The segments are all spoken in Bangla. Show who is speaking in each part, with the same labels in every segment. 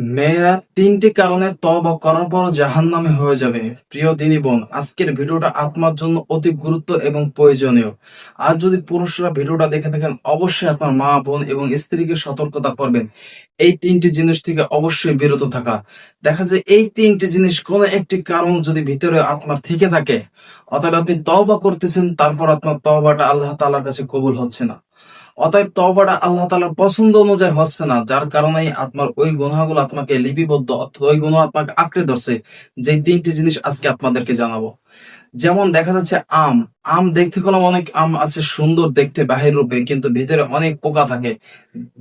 Speaker 1: মেয়েরা তিনটি কারণে তওবা করার পর জাহান্নামে হয়ে যাবে। প্রিয় দিনী বোন, আজকের ভিডিওটা আত্মার জন্য অতি গুরুত্ব এবং প্রয়োজনীয়। আর যদি পুরুষরা ভিডিওটা দেখে থাকেন, অবশ্যই আপনার মা, বোন এবং স্ত্রীকে সতর্কতা করবেন। এই তিনটি জিনিস থেকে অবশ্যই বিরত থাকা। দেখা যায় এই তিনটি জিনিস কোনো একটি কারণ যদি ভিতরে আপনার থেকে থাকে, অতএব আপনি তওবা করতেছেন, তারপর আপনার তওবাটা আল্লাহ তাআলার কাছে কবুল হচ্ছে না। অতএব তবাটা আল্লাহ তালার পছন্দ অনুযায়ী হচ্ছে না, যার কারণে আপনার ওই গুণাগুলো আপনাকে লিপিবদ্ধ অর্থাৎ ওই গুণ আপনাকে আঁকড়ে ধরছে। যে তিনটি জিনিস আজকে আপনাদেরকে জানাব। যেমন দেখা যাচ্ছে আম। আম দেখতে কলম অনেক, আম আছে সুন্দর দেখতে, বাহির রূপে, কিন্তু ভিতরে অনেক পোকা থাকে,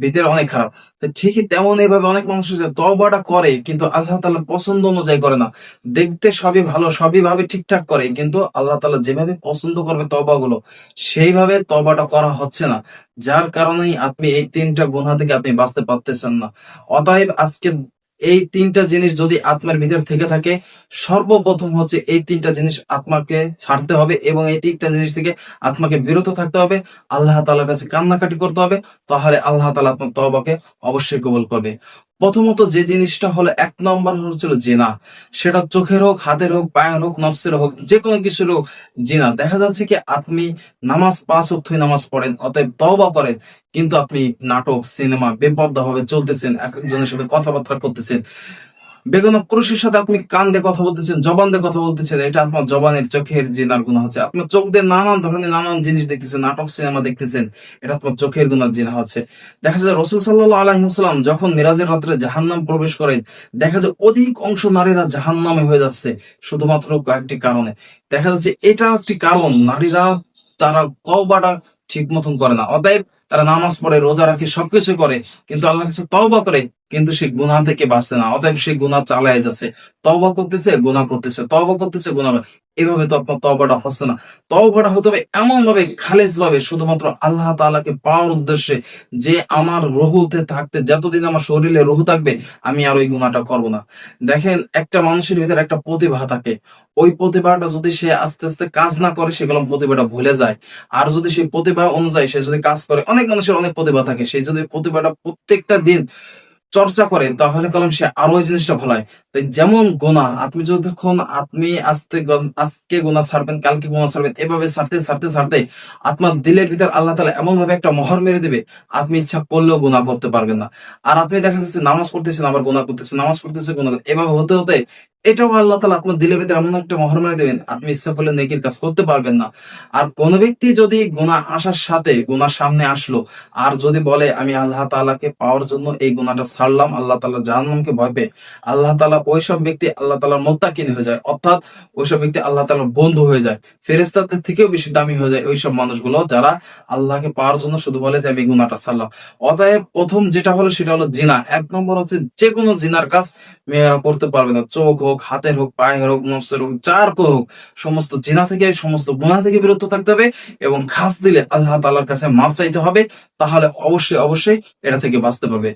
Speaker 1: ভিতরে অনেক খারাপ। তো ঠিকই তেমন এইভাবে অনেক মানুষ আছে, তওবাটা করে, কিন্তু আল্লাহ তাআলা পছন্দ অনুযায়ী করে না। দেখতে সবই ভালো, সবই ভাবে ঠিকঠাক করে, কিন্তু আল্লাহ তালা যেভাবে পছন্দ করবে তবা গুলো সেইভাবে তবাটা করা হচ্ছে না। যার কারণেই আপনি এই তিনটা গুণা থেকে আপনি বাঁচতে পারতেছেন না। অতএব আজকে এই তিনটা জিনিস যদি আত্মার ভিতর থেকে থাকে, সর্বপ্রথম হচ্ছে এই তিনটা জিনিস আত্মাকে ছাড়তে হবে এবং এই তিনটা জিনিস থেকে আত্মাকে বিরত থাকতে হবে, আল্লাহ তালার কাছে কান্নাকাটি করতে হবে, তাহলে আল্লাহ তালা আপনার তহবাকে অবশ্যই কবল করবে। প্রথমত যে জিনিসটা হলো এক নম্বর হচ্ছিল জেনা। সেটা চোখের হোক, হাতের হোক, পায়ের হোক, নফসের হোক যে কোনো কিছুর হোক জিনা। দেখা যাচ্ছে কি আপনি নামাজ পাঁচ অর্থই নামাজ পড়েন, অতএব তওবা করেন, কিন্তু আপনি নাটক, সিনেমা বেপর্দা ভাবে চলতেছেন, একজনের সাথে কথাবার্তা করতেছেন। বেগুনা পুরুষের সাথে আপনি কান দিয়ে কথা বলতেছেন জবান দিয়ে কথা বলতেছেন, এটা আপনার জবানের চোখের জিনার গুণা হচ্ছে আপনার চোখ দিয়ে নানান ধরনের নানান জিনিস দেখতেছেন, নাটক, সিনেমা দেখতেছেন, এটা আপনার চোখের গুণার জিনা হচ্ছে। দেখা যায় রসুল সাল্লাহ আলহিহাস্লাম যখন মিরাজের রাত্রে জাহান্নাম প্রবেশ করেন, দেখা যায় অধিক অংশ নারীরা জাহান্নামে হয়ে যাচ্ছে, শুধুমাত্র কয়েকটি কারণে। দেখা যাচ্ছে এটা একটি কারণ, নারীরা তারা তওবাটা ঠিক মতন করে না। অতএব তারা নামাজ পড়ে, রোজা রাখে সবকিছু করে, কিন্তু আল্লাহ কাছে তওবা করে, কিন্তু সে গুনাহ থেকে বাঁচছে না। অতএব সে গুনাহ চালায় যাচ্ছে। তওবা করতেছে, গুনাহ করতেছে, তওবা করতেছে, গুনাহ এভাবে তো আপনার তওবাটা হচ্ছে না। তওবাটা হতে হবে এমন ভাবে খালেজ ভাবে শুধুমাত্র আল্লাহ তাআলাকে পাওয়ার উদ্দেশ্যে যে আমার রহুতে থাকতে, যতদিন আমার শরীরে রহু থাকবে, আমি আর ওই গুনাহটা করব না। দেখেন, একটা মানুষের ভিতরে একটা প্রতিভা থাকে। ওই প্রতিভাটা যদি সে আস্তে আস্তে কাজ না করে সেগুলো প্রতিভাটা ভুলে যায়। আর যদি সেই প্রতিভা অনুযায়ী সে যদি কাজ করে, অনেক মানুষের অনেক প্রতিভা থাকে। সেই যদি প্রতিভাটা প্রত্যেকটা দিন চর্চা করে, তাহলে কলম সে আরও ওই জিনিসটা ভোলায়। তাই যেমন গোনা আপনি যতক্ষণ আপনি আজকে আজকে গোনা ছাড়বেন, কালকে গোনা ছাড়বেন, এভাবে ছাড়তে ছাড়তে ছাড়তে আপনার দিলের ভিতর আল্লাহ তালা এমন ভাবে একটা মহর মেরে দেবে, আপনি ইচ্ছা করলেও গোনা করতে পারবেন না। আর আপনি দেখা যাচ্ছে নামাজ পড়তেছেন, আবার গোনা করতেছেন, নামাজ পড়তেছে গোনা এভাবে হতে হতে এটাও আল্লাহ তালা আপনার দিলের ভিতরে এমন একটা মোহর মেরে দেবেন, আপনি ইচ্ছা করলে নেকির কাজ করতে পারবেন না। আর কোন ব্যক্তি যদি গোনা আসার সাথে গোনার সামনে আসলো, আর যদি বলে, আমি আল্লাহ তাআলাকে পাওয়ার জন্য এই গুণাটা ছাড়লাম, আল্লাহ তাআলা জাহান্নামকে ভয় পেয়ে, আল্লাহ তাআলা ওইসব ব্যক্তি আল্লাহ তাআলার মোত্তাকিন হয়ে যায়। অর্থাৎ ওইসব ব্যক্তি আল্লাহ তাআলার বন্ধু হয়ে যায়। ফেরেশতাদের থেকেও বেশি দামি হয়ে যায় ওইসব মানুষগুলো যারা আল্লাহকে পাওয়ার জন্য শুধু বলে যে, আমি গুণাটা ছাড়লাম। অতএব প্রথম যেটা হলো সেটা হলো জিনা। এক নম্বর হচ্ছে যে কোনো জিনার কাজ করতে পারবে না। চোখ হোক, হাতের হোক, পায়ের হোক, নফসের হোক, যার হোক সমস্ত জিনা থেকে, সমস্ত গুণা থেকে বিরত থাকতে হবে এবং খাস দিলে আল্লাহ তালার কাছে মাপ চাইতে হবে, তাহলে অবশ্যই অবশ্যই এটা থেকে বাঁচতে পারবে।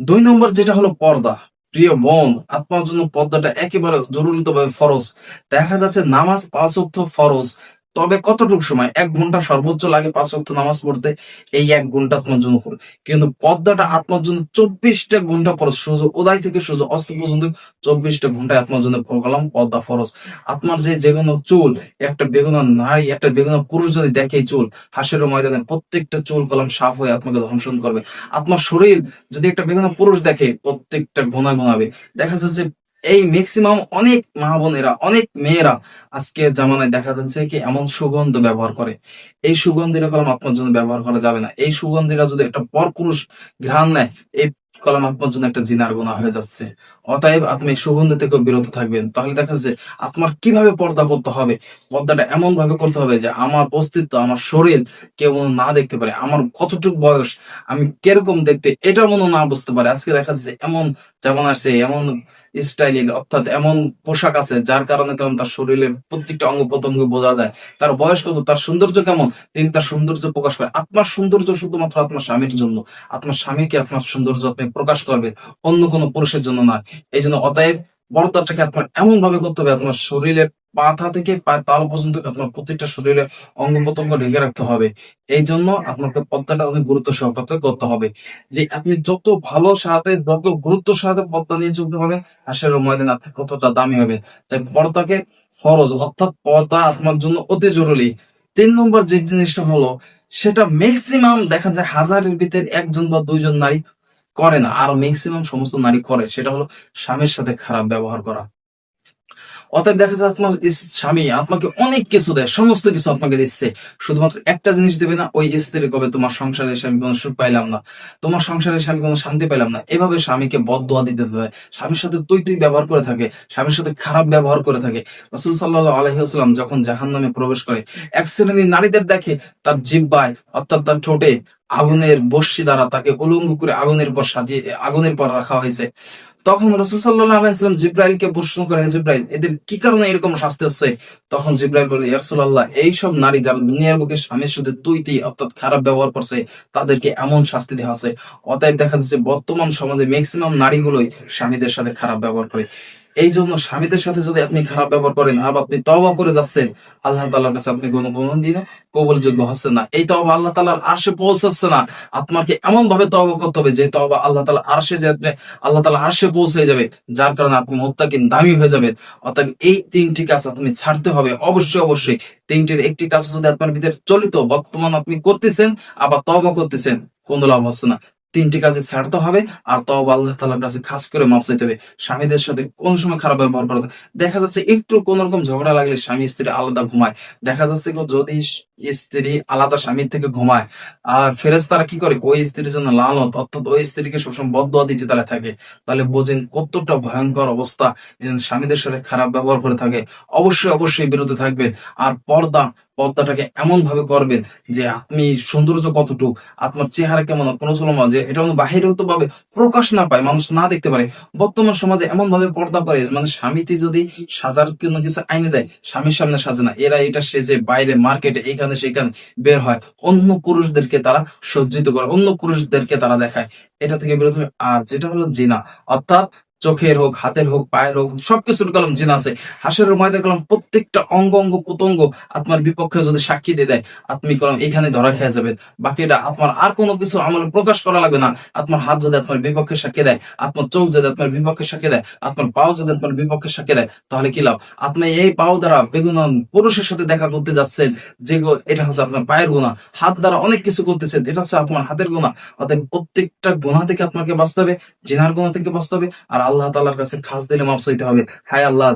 Speaker 1: দুই নম্বর যেটা হলো পর্দা। প্রিয় বোন আত্মার জন্য পর্দাটা একেবারে জরুরি ভাবে ফরজ। দেখা যাচ্ছে নামাজ পাঁচ অর্থ ফরজ। তবে কতটুকু সময়? এক ঘণ্টা সর্বোচ্চ লাগে পাঁচ অক্ট নামাজ পড়তে, এই এক ঘণ্টা আপনার জন্য ফরজ। কিন্তু পর্দাটা আপনার জন্য চব্বিশটা ঘণ্টা ফরজ, সূর্য উদয় থেকে সূর্য অস্ত পর্যন্ত চব্বিশটা ঘন্টায় আপনার জন্য কলাম পর্দা ফরজ। আপনার যে যে কোনো চুল, একটা বেগুনা নারী, একটা বেগুনা পুরুষ যদি দেখে চুল, হাসের ময়দানে প্রত্যেকটা চুল কলম সাফ হয়ে আপনাকে ধ্বংসন করবে। আপনার শরীর যদি একটা বেগুনা পুরুষ দেখে, প্রত্যেকটা ঘোনা ঘোনাবে দেখা যাচ্ছে এই ম্যাক্সিমাম অনেক মা বোনেরা, অনেক মেয়েরা আজকে জামানায় দেখা যাচ্ছে কি এমন সুগন্ধ ব্যবহার করে। এই সুগন্ধিটা কলম আপনার জন্য ব্যবহার করা যাবে না। এই সুগন্ধিটা যদি একটা পরপুরুষ ঘ্রাণ নেয়, এই কলম আপনার জন্য একটা জিনার গুণা হয়ে যাচ্ছে। অতএব আপনি সুগন্ধি থেকে বিরত থাকবেন। তাহলে দেখা যাচ্ছে আপনার কীভাবে পর্দা করতে হবে, পর্দাটা এমন ভাবে করতে হবে যে আমার অস্তিত্ব, আমার শরীর কেউ না দেখতে পারে, আমার কতটুকু বয়স, আমি কীরকম দেখতে, এটা মনে না বুঝতে পারে। আজকে দেখা যাচ্ছে এমন যেমন আছে এমন স্টাইলিং অর্থাৎ এমন পোশাক আছে যার কারণে কেমন তার শরীরের প্রত্যেকটা অঙ্গ প্রত্যঙ্গ বোঝা যায়। তার বয়স কত, তার সৌন্দর্য কেমন? তিনি তার সৌন্দর্য প্রকাশ করে। আত্মার সৌন্দর্য শুধুমাত্র আপনার স্বামীর জন্য। আপনার স্বামীকে আপনার সৌন্দর্য আপনি প্রকাশ করবে অন্য কোনো পুরুষের জন্য না। এই জন্য অতএব পর্দাটাকে আপনার এমন ভাবে করতে হবে? আপনার শরীরের মাথা থেকে পায়ের তাল পর্যন্ত আপনার প্রত্যেকটা শরীরে অঙ্গ প্রত্যঙ্গ ঢেকে রাখতে হবে। এই জন্য আপনাকে পদ্মাটা অনেক গুরুত্ব সহকারে করতে হবে। যে আপনি যত ভালো সাথে যত গুরুত্ব সাথে পদ্মা নিয়ে চলতে হবে হাসের ময়দান আপনি কতটা দামি হবে। তাই পর্দাকে ফরজ, অর্থাৎ পর্দা আপনার জন্য অতি জরুরি। তিন নম্বর যে জিনিসটা হলো, সেটা ম্যাক্সিমাম দেখা যায় হাজারের ভিতরে একজন বা দুইজন নারী করে না, আর ম্যাক্সিমাম সমস্ত নারী করে, সেটা হলো স্বামীর সাথে খারাপ ব্যবহার করা। অতএব দেখা যায় আপনার স্বামী আপনাকে অনেক কিছু দেয়, সমস্ত কিছু আপনাকে দিচ্ছে। শুধুমাত্র একটা জিনিস দেবে না, ওই স্ত্রী কবে তোমার সংসারে এসে আমি কোনো সুখ পাইলাম না, তোমার সংসারে এসে আমি কোনো শান্তি পেলাম না। এভাবে স্বামীকে বদদোয়া দিতে হবে স্বামীর সাথে তুই তুই ব্যবহার করে থাকে, স্বামীর সাথে খারাপ ব্যবহার করে থাকে। রসুল সাল্লাহ আলহিহাস্লাম যখন জাহান নামে প্রবেশ করে, এক শ্রেণির নারীদের দেখে তার জিব্বায়, অর্থাৎ তার ঠোঁটে আগুনের বর্ষি দ্বারা তাকে উলঙ্গ করে আগুনের পর সাজিয়ে, আগুনের পর রাখা হয়েছে। তখন রসুল সাল্লাহ আলাইসালাম জিব্রাইলকে প্রশ্ন করে জিব্রাইল, এদের কি কারণে এরকম শাস্তি হচ্ছে? তখন জিব্রাইল বলে ইয়ারসুল্লাহ এইসব নারী যারা দুনিয়ার বুকে স্বামীর সাথে তুই তুই অর্থাৎ খারাপ ব্যবহার করছে, তাদেরকে এমন শাস্তি দেওয়া হচ্ছে। অতএব দেখা যাচ্ছে বর্তমান সমাজে ম্যাক্সিমাম নারীগুলোই স্বামীদের সাথে খারাপ ব্যবহার করে। এই জন্য স্বামীদের সাথে যদি আপনি খারাপ ব্যবহার করেন আর আপনি তবা করে যাচ্ছেন, আল্লাহ তাল্লাহর কাছে আপনি কোনো কোনো দিন কবলযোগ্য হচ্ছেন না। এই তবা আল্লাহ তালার আরশে পৌঁছাচ্ছে না। আপনাকে এমন ভাবে তবা করতে হবে যে তবা আল্লাহ তালা আরশে যে আপনি, আল্লাহ তালা আরশে পৌঁছে যাবে, যার কারণে আপনি মোত্তাকিন দামি হয়ে যাবেন। অর্থাৎ এই তিনটি কাজ আপনি ছাড়তে হবে, অবশ্যই অবশ্যই। তিনটির একটি কাজ যদি আপনার ভিতরে চলিত, বর্তমান আপনি করতেছেন, আবার তবা করতেছেন, কোন লাভ হচ্ছে না। তিনটি কাজে ছাড়তে হবে, আর তাও আল্লাহ তালার কাছে খাস করে মাপ চাইতে হবে স্বামীদের সাথে কোন সময় খারাপ ব্যবহার করা? দেখা যাচ্ছে একটু কোন রকম ঝগড়া লাগলে স্বামী স্ত্রী আলাদা ঘুমায় দেখা যাচ্ছে যদি স্ত্রী আলাদা স্বামীর থেকে ঘুমায়। আর ফেরেজ তারা কি করে? ওই স্ত্রীর জন্য লালত অর্থাৎ ওই স্ত্রীকে সবসময় বদয়া দিতে তারা থাকে। তাহলে বোঝেন কতটা ভয়ঙ্কর অবস্থা। স্বামীদের সাথে খারাপ ব্যবহার করে থাকে। অবশ্যই অবশ্যই বিরত থাকবে আর পর্দা, পর্দাটাকে এমন ভাবে করবেন যে আপনি সৌন্দর্য কতটুকু, আপনার চেহারা কেমন কোনো চলমা যে এটা বাহিরেও তো ভাবে প্রকাশ না পায়, মানুষ না দেখতে পারে। বর্তমান সমাজে এমন ভাবে পর্দা করে মানে স্বামীতে যদি সাজার কোনো কিছু আইনে দেয়, স্বামীর সামনে সাজে না। এরা এটা সেজে বাইরে মার্কেটে এইখানে সেখানে বের হয় অন্য পুরুষদেরকে তারা সজ্জিত করে, অন্য পুরুষদেরকে তারা দেখায় এটা থেকে বিরত। আর যেটা হলো জিনা, অর্থাৎ চোখের হোক, হাতের হোক, পায়ের হোক, সবকিছুর কলম জিনা আছে। হাসের ময়দা কলম প্রত্যেকটা অঙ্গ অঙ্গ, প্রত্যঙ্গ আপনার বিপক্ষে যদি সাক্ষী দিয়ে দেয় আপনি কলম এখানে ধরা খেয়ে যাবেন বাকিটা আপনার আর কোনো কিছু আমল প্রকাশ করা লাগবে না। আপনার হাত যদি আপনার বিপক্ষে সাক্ষী দেয় আপনার চোখ যদি আপনার বিপক্ষে সাক্ষী দেয় আপনার পাও যদি আপনার বিপক্ষে সাক্ষী দেয়, তাহলে কি লাভ? আপনি এই পাও দ্বারা বেগুন পুরুষের সাথে দেখা করতে যাচ্ছেন, যে এটা হচ্ছে আপনার পায়ের গুণা হাত দ্বারা অনেক কিছু করতেছেন, এটা হচ্ছে আপনার হাতের গুণা অর্থাৎ প্রত্যেকটা গুণা থেকে আপনাকে বাঁচতে হবে, জেনার গুণা থেকে বাঁচতে হবে, আর আল্লাহ তাআলার কাছে খাস দিলে মাপ চাইতে হবে। হায় আল্লাহ,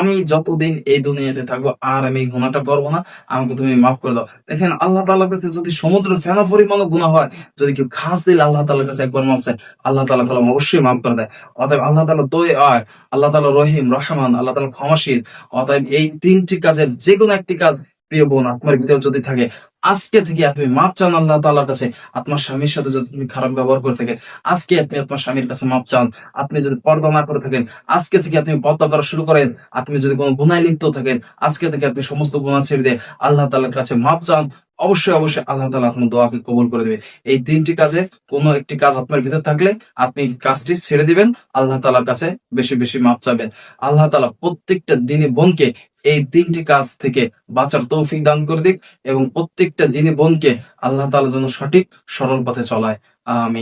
Speaker 1: আমি যতদিন এই দুনিয়াতে থাকব, আর আমি গুণাটা করব না, আমাকে তুমি মাফ করে দাও। দেখেন, আল্লাহ তাআলার কাছে যদি সমুদ্র ফেনা পরিমাণ গুণা হয়, যদি কেউ খাস দিলে আল্লাহ তালার কাছে একবার মাপ চায়, আল্লাহ তাআলা কলম অবশ্যই মাফ করে দেয়। অতএব আল্লাহ তাআলা দই আয়, আল্লাহ তাআলা রহিম, রহমান, আল্লাহ তালা ক্ষমাশীল। অতএব এই তিনটি কাজের যে কোনো একটি কাজ প্রিয় বোন, আপনার ভিতরে যদি থাকে, আজকে থেকে আপনি মাপ চান আল্লাহ তাআলার কাছে। আপনার স্বামীর সাথে যদি তুমি খারাপ ব্যবহার করে থাকেন, আজকে আপনি আপনার স্বামীর কাছে মাপ চান। আপনি যদি পর্দা না করে থাকেন, আজকে থেকে আপনি পর্দা করা শুরু করেন। আপনি যদি কোনো গুনায় লিপ্ত থাকেন, আজকে থেকে আপনি সমস্ত গুনাহ ছেড়ে দিয়ে আল্লাহ তাআলার কাছে মাপ চান, অবশ্যই অবশ্যই আল্লাহ তালা আপনার দোয়াকে কবুল করে দেবে এই তিনটি কাজে কোনো একটি কাজ আপনার ভিতর থাকলে আপনি কাজটি ছেড়ে দিবেন, আল্লাহ তাআলার কাছে বেশি বেশি মাপ চাবেন। আল্লাহ তাআলা প্রত্যেকটা দিনে বোনকে এই তিনটি কাজ থেকে বাঁচার তৌফিক দান করে দিক এবং প্রত্যেকটা দিনে বোনকে আল্লাহ তালা যেন সঠিক, সরল পথে চলায়। আমি